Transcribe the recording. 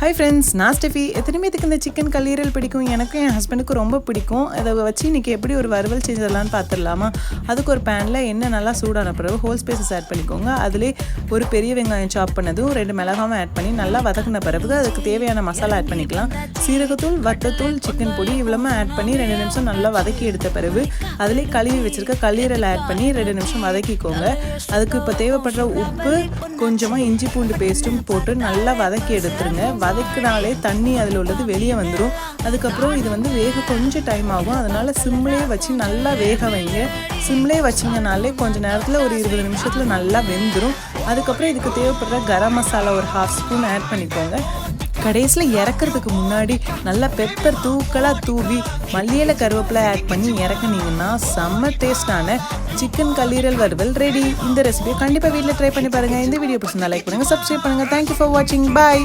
Hi friends நான் Steffi. எத்தனை பேத்துக்கு இந்த சிக்கன் கல்லீரல் பிடிக்கும்? எனக்கும் என் ஹஸ்பண்டுக்கும் ரொம்ப பிடிக்கும். அதை வச்சு இன்றைக்கி எப்படி ஒரு வறுவல் செஞ்சிடலான்னு பார்த்துடலாமா? அதுக்கு ஒரு பேனில் எண்ணெய் நல்லா சூடான பிறகு ஹோல் ஸ்பேசஸ் ஆட் பண்ணிக்கோங்க. அதிலே ஒரு பெரிய வெங்காயம் சாப் பண்ணதும் ரெண்டு மிளகாவும் ஆட் பண்ணி நல்லா வதக்கின பிறகு அதுக்கு தேவையான மசாலா ஆட் பண்ணிக்கலாம். சீரகத்தூள் வத்தத்தூள் சிக்கன் பொடி இவ்வளோமே ஆட் பண்ணி ரெண்டு நிமிஷம் நல்லா வதக்கி எடுத்த பிறகு அதிலே கழுவி வச்சிருக்க கல்லீரல் ஆட் பண்ணி ரெண்டு நிமிஷம் வதக்கிக்கோங்க. அதுக்கு இப்போ தேவைப்படுற உப்பு கொஞ்சமாக இஞ்சி பூண்டு பேஸ்ட்டும் போட்டு நல்லா வதக்கி எடுத்துருங்க. வதக்கினாலே தண்ணி அதில் உள்ளது வெளியே வந்துடும் அதுக்கப்புறம் இது வந்து வேக கொஞ்சம் டைம் ஆகும். அதனால் சிம்லேயே வச்சு நல்லா வேக வைங்க. சிம்லேயே வச்சிங்கனாலே கொஞ்சம் நேரத்தில் ஒரு இருபது நிமிஷத்தில் நல்லா வெந்துடும் அதுக்கப்புறம் இதுக்கு தேவைப்படுற கரம் மசாலா ஒரு ஹாஃப் ஸ்பூன் ஆட் பண்ணிக்கோங்க. கடைசியில் இறக்குறதுக்கு முன்னாடி நல்லா பெப்பர் தூக்கலாக தூவி மல்லியலை கருவேப்பிலை ஆட் பண்ணி இறக்குனீங்கன்னா செம்ம டேஸ்டான சிக்கன் கல்லீரல் வறுவல் ரெடி இந்த ரெசிபியை கண்டிப்பாக வீட்டில் ட்ரை பண்ணி பாருங்கள் இந்த வீடியோ பிடிச்சிருந்தா லைக் பண்ணுங்கள் சப்ஸ்கிரைப் பண்ணுங்கள் தேங்க்யூ ஃபார் வாட்சிங் பாய்